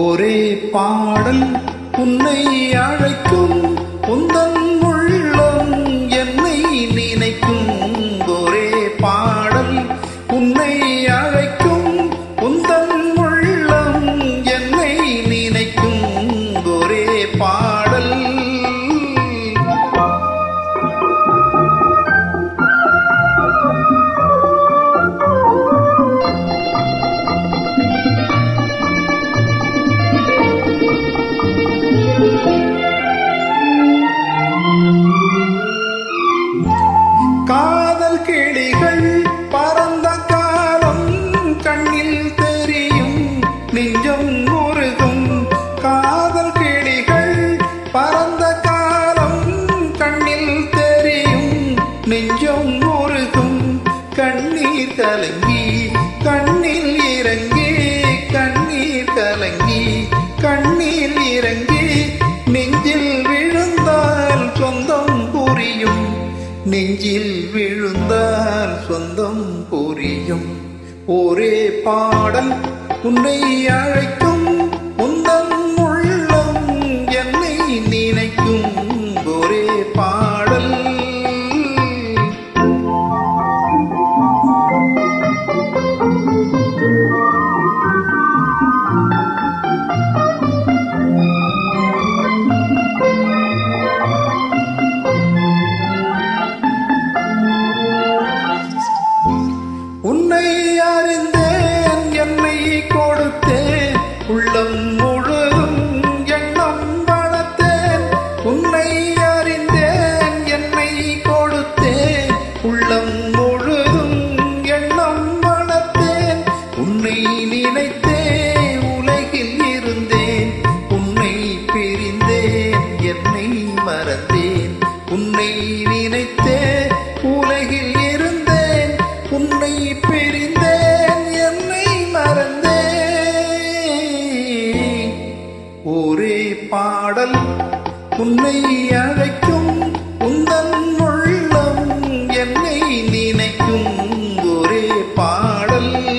ஒரே பாடல் உன்னை அழைக்கும் உந்தன் உள்ளம் என்னை நினைக்கும். ஒரே பாடல் உன்னை அழை விழிகள் கிளிகள் பறந்த காலம் கண்ணில் தெரியும். நெஞ்சம் முருகும் காதல் கிளிகள் பறந்த காலம் கண்ணில் தெரியும். நெஞ்சம் முருகும் கண்ணீர் கலங்கி கண்ணில் இறங்கி கண்ணீர் கலங்கி கண்ணீர் இறங்கி. நெஞ்சில் விழுந்தால் சொந்தம் புரியும். ஒரே பாடல் உன்னை அழைக்கும். அறிந்தேன் என்னை கொடுத்தேன். உள்ளம் முழுதும் எண்ணம் வளர்த்தேன். உன்னை அறிந்தேன் என்னை கொடுத்தேன். உள்ளம் முழுதும் எண்ணம் வளர்த்தேன். உன்னை நினைத்தே உலகில் இருந்தேன். உன்னை பிரிந்தேன் என்னை மறந்தேன். உன்னை நினைத்தே உலகில் ஒரே பாடல் உன்னை அழைக்கும் உந்தன் உள்ளம் என்னை நினைக்கும். ஒரே பாடல்